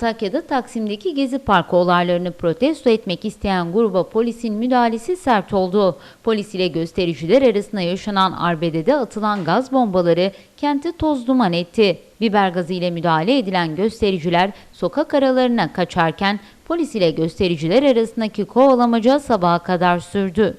Antakya'da Taksim'deki Gezi Parkı olaylarını protesto etmek isteyen gruba polisin müdahalesi sert oldu. Polis ile göstericiler arasında yaşanan arbedede atılan gaz bombaları kenti toz duman etti. Biber gazı ile müdahale edilen göstericiler sokak aralarına kaçarken polis ile göstericiler arasındaki kovalamaca sabaha kadar sürdü.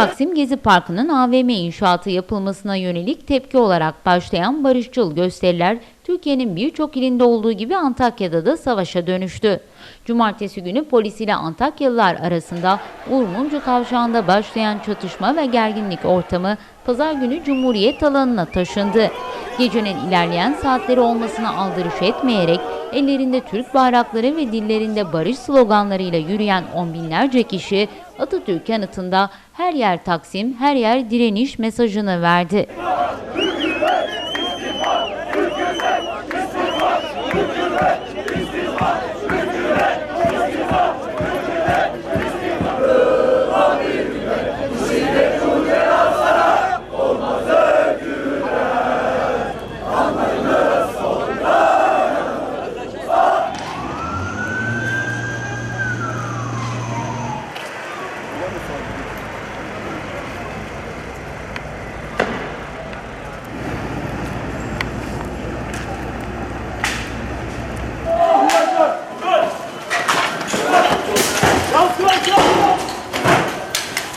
Taksim Gezi Parkı'nın AVM inşaatı yapılmasına yönelik tepki olarak başlayan barışçıl gösteriler Türkiye'nin birçok ilinde olduğu gibi Antakya'da da savaşa dönüştü. Cumartesi günü polis ile Antakyalılar arasında Uğur Mumcu Kavşağı'nda başlayan çatışma ve gerginlik ortamı pazar günü Cumhuriyet alanına taşındı. Gecenin ilerleyen saatleri olmasına aldırış etmeyerek ellerinde Türk bayrakları ve dillerinde barış sloganlarıyla yürüyen on binlerce kişi Atatürk anıtında her yer Taksim, her yer direniş mesajını verdi.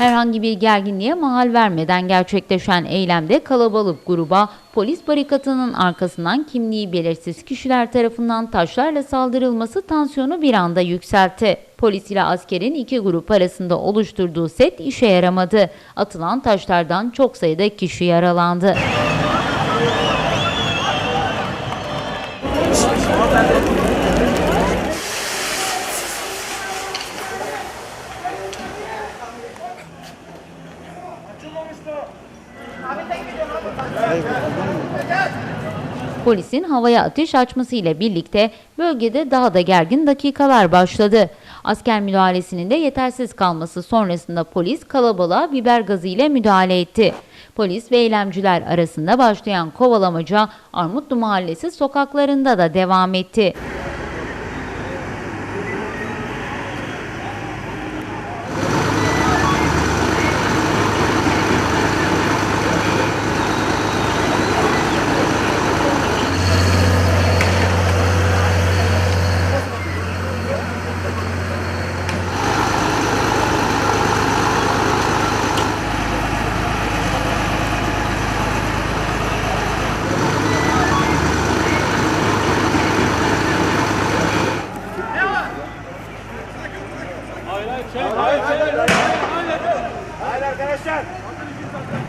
Herhangi bir gerginliğe mahal vermeden gerçekleşen eylemde kalabalık gruba polis barikatının arkasından kimliği belirsiz kişiler tarafından taşlarla saldırılması tansiyonu bir anda yükseltti. Polis ile askerin iki grup arasında oluşturduğu set işe yaramadı. Atılan taşlardan çok sayıda kişi yaralandı. Polisin havaya ateş açmasıyla birlikte bölgede daha da gergin dakikalar başladı. Asker müdahalesinin de yetersiz kalması sonrasında polis kalabalığa biber gazı ile müdahale etti. Polis ve eylemciler arasında başlayan kovalamaca Armutlu Mahallesi sokaklarında da devam etti.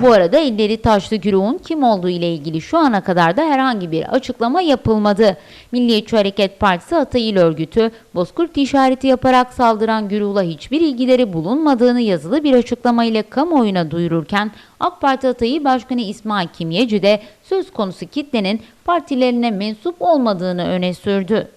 Bu arada elleri taşlı güruhun kim olduğu ile ilgili şu ana kadar da herhangi bir açıklama yapılmadı. Milliyetçi Hareket Partisi Hatay İl Örgütü, Bozkurt işareti yaparak saldıran güruhla hiçbir ilgileri bulunmadığını yazılı bir açıklamayla kamuoyuna duyururken, AK Parti Hatay İl Başkanı İsmail Kimyeci de söz konusu kitlenin partilerine mensup olmadığını öne sürdü.